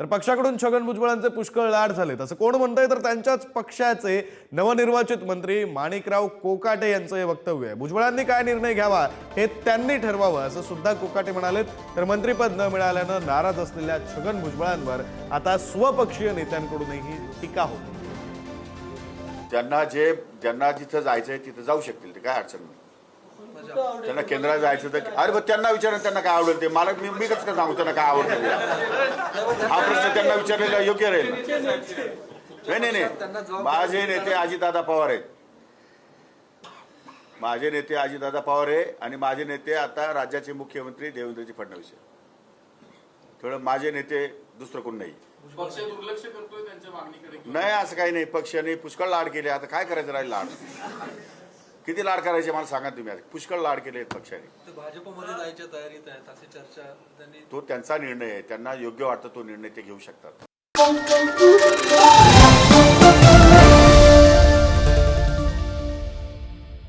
तर पक्षाकडून छगन भुजबळांचे पुष्कळ लाड झाले असं कोण म्हणतंय? तर त्यांच्याच पक्षाचे नवनिर्वाचित मंत्री माणिकराव कोकाटे यांचं हे वक्तव्य आहे. भुजबळांनी काय निर्णय घ्यावा हे त्यांनी ठरवावं असं सुद्धा कोकाटे म्हणालेत. तर मंत्रीपद न मिळाल्यानं नाराज असलेल्या छगन भुजबळांवर आता स्वपक्षीय नेत्यांकडूनही टीका होती ज्यांना जे ज्यांना जिथं जायचंय तिथं जाऊ शकतील ते काय अडचण नाही. त्यांना केंद्रात जायचं तर अरे त्यांना विचारा त्यांना काय आवडेल ते. मला मी मी कसं काय सांगू त्यांना काय आवडतं हा प्रश्न त्यांना विचारलेला योग्य राहील. नाही नाही नाही. माझे नेते अजितदादा पवार आहेत. माझे नेते अजितदादा पवार आहे आणि माझे नेते आता राज्याचे मुख्यमंत्री देवेंद्रजी फडणवीस आहे थोडं माझे नेते दुसरं कोण नाही. पक्ष दुर्लक्ष करतोय त्यांच्या मागणीकडे. नाही असं काही नाही. पक्षाने पुष्कळ लाड केले. आता काय करायचं राहील लाड? किती लाड करायचे मला सांगा तुम्ही आता. पुष्कळ लाड केले आहेत पक्षाने. ते भाजपमध्ये जायच्या तयारीत आहेत अशी चर्चा त्यांनी तो त्यांचा निर्णय आहे. त्यांना योग्य वाटतं तो निर्णय ते घेऊ शकतात.